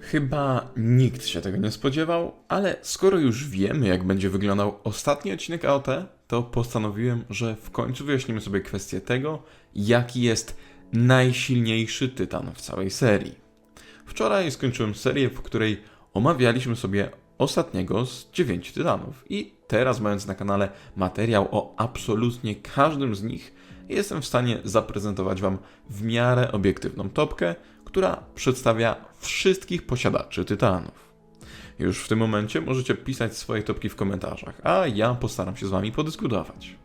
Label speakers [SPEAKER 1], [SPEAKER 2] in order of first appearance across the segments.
[SPEAKER 1] Chyba nikt się tego nie spodziewał, ale skoro już wiemy, jak będzie wyglądał ostatni odcinek AOT, to postanowiłem, że w końcu wyjaśnimy sobie kwestię tego, jaki jest najsilniejszy tytan w całej serii. Wczoraj skończyłem serię, w której omawialiśmy sobie ostatniego z dziewięciu tytanów i teraz mając na kanale materiał o absolutnie każdym z nich, jestem w stanie zaprezentować Wam w miarę obiektywną topkę, która przedstawia wszystkich posiadaczy tytanów. Już w tym momencie możecie pisać swoje topki w komentarzach, a ja postaram się z Wami podyskutować.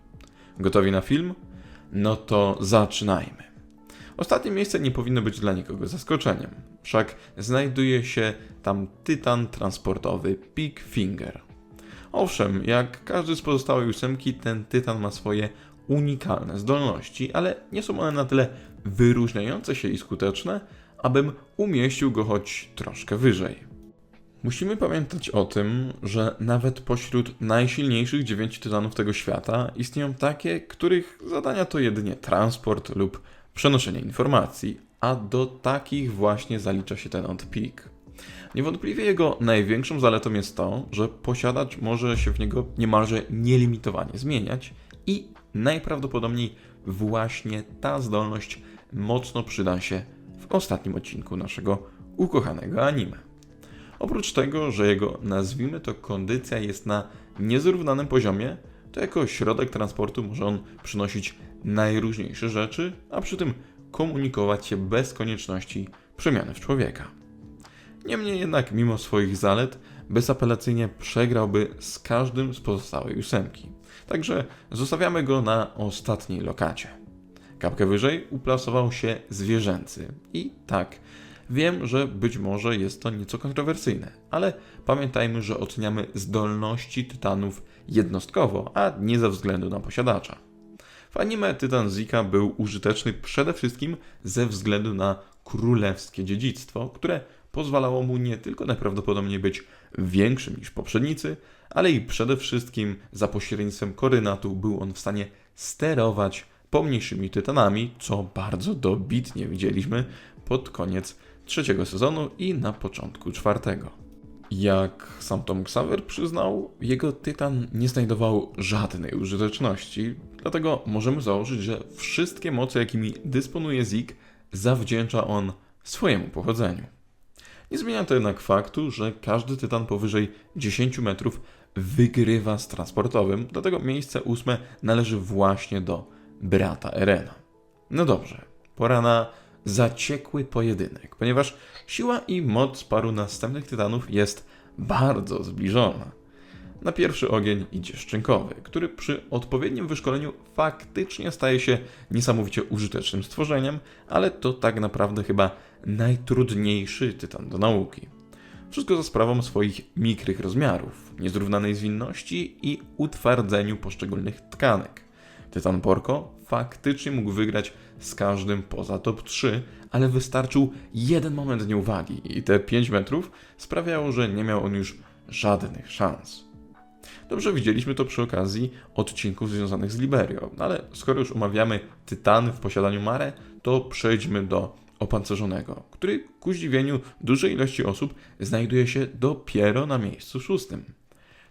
[SPEAKER 1] Gotowi na film? No to zaczynajmy. Ostatnie miejsce nie powinno być dla nikogo zaskoczeniem, wszak znajduje się tam tytan transportowy Big Finger. Owszem, jak każdy z pozostałej ósemki, ten tytan ma swoje unikalne zdolności, ale nie są one na tyle wyróżniające się i skuteczne, abym umieścił go choć troszkę wyżej. Musimy pamiętać o tym, że nawet pośród najsilniejszych dziewięciu tytanów tego świata istnieją takie, których zadania to jedynie transport lub przenoszenie informacji, a do takich właśnie zalicza się ten Peak. Niewątpliwie jego największą zaletą jest to, że posiadacz może się w niego niemalże nielimitowanie zmieniać i najprawdopodobniej właśnie ta zdolność mocno przyda się ostatnim odcinku naszego ukochanego anime. Oprócz tego, że jego nazwijmy to kondycja jest na niezrównanym poziomie, to jako środek transportu może on przynosić najróżniejsze rzeczy, a przy tym komunikować się bez konieczności przemiany w człowieka. Niemniej jednak, mimo swoich zalet, bezapelacyjnie przegrałby z każdym z pozostałej ósemki. Także zostawiamy go na ostatniej lokacie. Kapkę wyżej uplasował się zwierzęcy. I tak, wiem, że być może jest to nieco kontrowersyjne, ale pamiętajmy, że oceniamy zdolności tytanów jednostkowo, a nie ze względu na posiadacza. W anime Tytan Zika był użyteczny przede wszystkim ze względu na królewskie dziedzictwo, które pozwalało mu nie tylko najprawdopodobniej być większym niż poprzednicy, ale i przede wszystkim za pośrednictwem koordynatu był on w stanie sterować pomniejszymi tytanami, co bardzo dobitnie widzieliśmy pod koniec trzeciego sezonu i na początku czwartego. Jak sam Tom Xaver przyznał, jego tytan nie znajdował żadnej użyteczności, dlatego możemy założyć, że wszystkie moce, jakimi dysponuje Zik, zawdzięcza on swojemu pochodzeniu. Nie zmienia to jednak faktu, że każdy tytan powyżej 10 metrów wygrywa z transportowym, dlatego miejsce ósme należy właśnie do brata Erena. No dobrze, pora na zaciekły pojedynek, ponieważ siła i moc paru następnych tytanów jest bardzo zbliżona. Na pierwszy ogień idzie szczękowy, który przy odpowiednim wyszkoleniu faktycznie staje się niesamowicie użytecznym stworzeniem, ale to tak naprawdę chyba najtrudniejszy tytan do nauki. Wszystko za sprawą swoich mikrych rozmiarów, niezrównanej zwinności i utwardzeniu poszczególnych tkanek. Tytan Porco faktycznie mógł wygrać z każdym poza top 3, ale wystarczył jeden moment nieuwagi i te 5 metrów sprawiało, że nie miał on już żadnych szans. Dobrze widzieliśmy to przy okazji odcinków związanych z Liberio, ale skoro już omawiamy Tytany w posiadaniu Mare, to przejdźmy do opancerzonego, który ku zdziwieniu dużej ilości osób znajduje się dopiero na miejscu szóstym.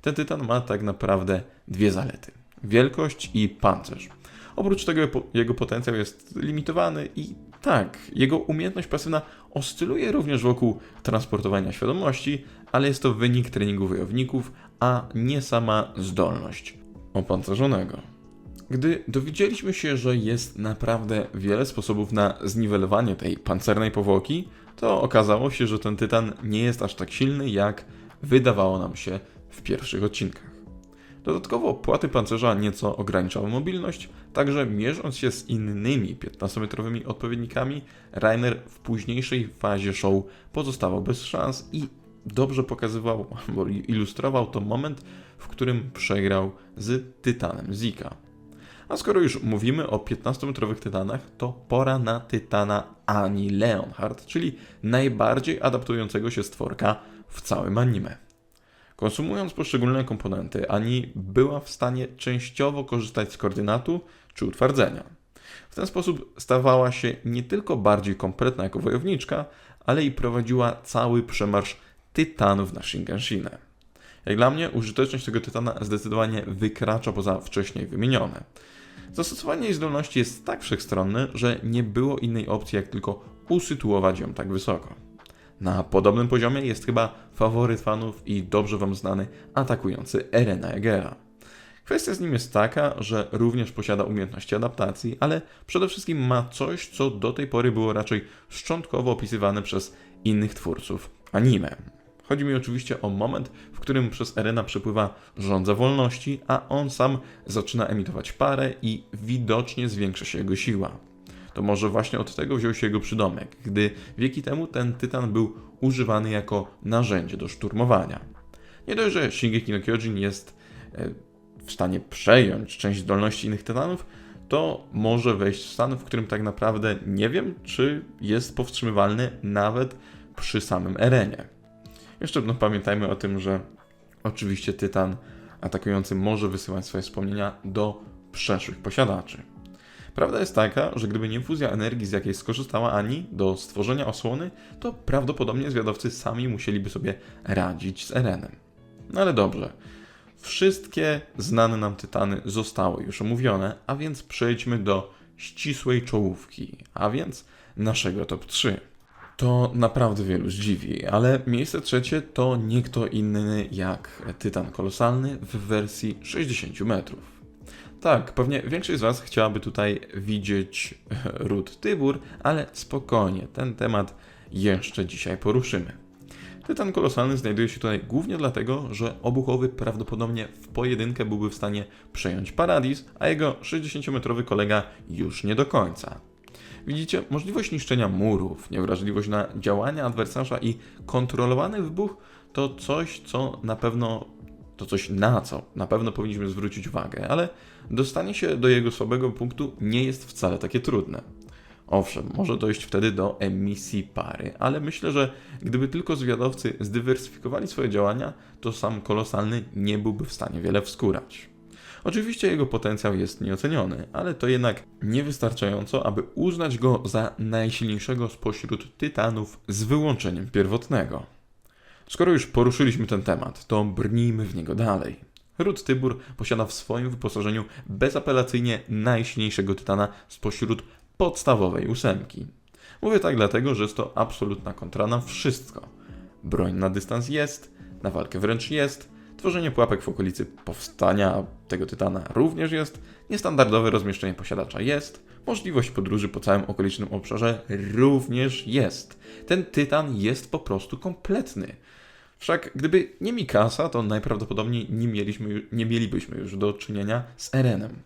[SPEAKER 1] Ten Tytan ma tak naprawdę dwie zalety: wielkość i pancerz. Oprócz tego jego potencjał jest limitowany i tak, jego umiejętność pasywna oscyluje również wokół transportowania świadomości, ale jest to wynik treningu wojowników, a nie sama zdolność opancerzonego. Gdy dowiedzieliśmy się, że jest naprawdę wiele sposobów na zniwelowanie tej pancernej powłoki, to okazało się, że ten tytan nie jest aż tak silny, jak wydawało nam się w pierwszych odcinkach. Dodatkowo płaty pancerza nieco ograniczały mobilność, także mierząc się z innymi 15-metrowymi odpowiednikami, Rainer w późniejszej fazie show pozostawał bez szans i dobrze pokazywał, albo ilustrował to moment, w którym przegrał z Tytanem Zika. A skoro już mówimy o 15-metrowych tytanach, to pora na tytana Ani Leonhardt, czyli najbardziej adaptującego się stworka w całym anime. Konsumując poszczególne komponenty, Ani była w stanie częściowo korzystać z koordynatu czy utwardzenia. W ten sposób stawała się nie tylko bardziej kompletna jako wojowniczka, ale i prowadziła cały przemarsz tytanów na Shinkansinę. Jak dla mnie użyteczność tego tytana zdecydowanie wykracza poza wcześniej wymienione. Zastosowanie jej zdolności jest tak wszechstronne, że nie było innej opcji jak tylko usytuować ją tak wysoko. Na podobnym poziomie jest chyba faworyt fanów i dobrze wam znany atakujący Erena Jagera. Kwestia z nim jest taka, że również posiada umiejętności adaptacji, ale przede wszystkim ma coś, co do tej pory było raczej szczątkowo opisywane przez innych twórców anime. Chodzi mi oczywiście o moment, w którym przez Erena przepływa żądza wolności, a on sam zaczyna emitować parę i widocznie zwiększa się jego siła. To może właśnie od tego wziął się jego przydomek, gdy wieki temu ten tytan był używany jako narzędzie do szturmowania. Nie dość, że Shingeki no Kyojin jest e, w stanie przejąć część zdolności innych tytanów, to może wejść w stan, w którym tak naprawdę nie wiem, czy jest powstrzymywalny nawet przy samym Erenie. Jeszcze no, pamiętajmy o tym, że oczywiście tytan atakujący może wysyłać swoje wspomnienia do przeszłych posiadaczy. Prawda jest taka, że gdyby nie fuzja energii, z jakiej skorzystała Ani do stworzenia osłony, to prawdopodobnie zwiadowcy sami musieliby sobie radzić z Erenem. No ale dobrze. Wszystkie znane nam tytany zostały już omówione, a więc przejdźmy do ścisłej czołówki, a więc naszego top 3. To naprawdę wielu zdziwi, ale miejsce trzecie to nie kto inny jak Tytan Kolosalny w wersji 60 metrów. Tak, pewnie większość z Was chciałaby tutaj widzieć ród Tybur, ale spokojnie, ten temat jeszcze dzisiaj poruszymy. Tytan kolosalny znajduje się tutaj głównie dlatego, że obuchowy prawdopodobnie w pojedynkę byłby w stanie przejąć Paradis, a jego 60-metrowy kolega już nie do końca. Widzicie, możliwość niszczenia murów, niewrażliwość na działania adwersarza i kontrolowany wybuch to coś, co na pewno, to coś na co na pewno powinniśmy zwrócić uwagę, ale dostanie się do jego słabego punktu nie jest wcale takie trudne. Owszem, może dojść wtedy do emisji pary, ale myślę, że gdyby tylko zwiadowcy zdywersyfikowali swoje działania, to sam kolosalny nie byłby w stanie wiele wskórać. Oczywiście jego potencjał jest nieoceniony, ale to jednak niewystarczająco, aby uznać go za najsilniejszego spośród tytanów z wyłączeniem pierwotnego. Skoro już poruszyliśmy ten temat, to brnijmy w niego dalej. Ród Tybur posiada w swoim wyposażeniu bezapelacyjnie najsilniejszego tytana spośród podstawowej ósemki. Mówię tak dlatego, że jest to absolutna kontra na wszystko. Broń na dystans jest, na walkę wręcz jest, tworzenie pułapek w okolicy powstania tego tytana również jest, niestandardowe rozmieszczenie posiadacza jest, możliwość podróży po całym okolicznym obszarze również jest. Ten tytan jest po prostu kompletny. Wszak gdyby nie Mikasa, to najprawdopodobniej nie, mieliśmy, nie mielibyśmy już do czynienia z Erenem.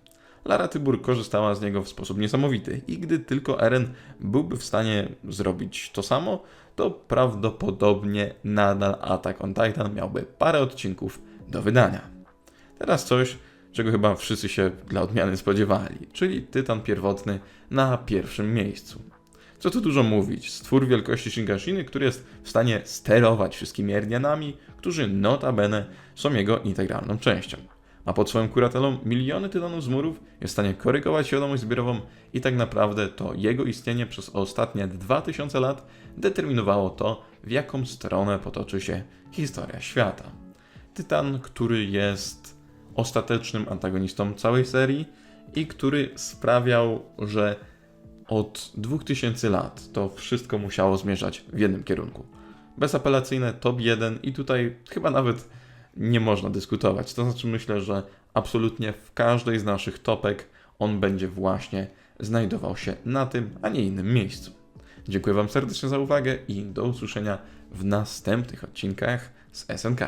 [SPEAKER 1] Lara Tybur korzystała z niego w sposób niesamowity i gdy tylko Eren byłby w stanie zrobić to samo, to prawdopodobnie nadal Attack on Titan miałby parę odcinków do wydania. Teraz coś, czego chyba wszyscy się dla odmiany spodziewali, czyli Tytan pierwotny na pierwszym miejscu. Co tu dużo mówić, stwór wielkości Shinkashiny, który jest w stanie sterować wszystkimi Ernianami, którzy notabene są jego integralną częścią. Ma pod swoją kuratelą miliony tytanów z murów, jest w stanie korygować świadomość zbiorową i tak naprawdę to jego istnienie przez ostatnie 2000 lat determinowało to, w jaką stronę potoczy się historia świata. Tytan, który jest ostatecznym antagonistą całej serii i który sprawiał, że od 2000 lat to wszystko musiało zmierzać w jednym kierunku. Bezapelacyjne top 1 i tutaj chyba nawet nie można dyskutować. To znaczy myślę, że absolutnie w każdej z naszych topek on będzie właśnie znajdował się na tym, a nie innym miejscu. Dziękuję Wam serdecznie za uwagę i do usłyszenia w następnych odcinkach z SNK.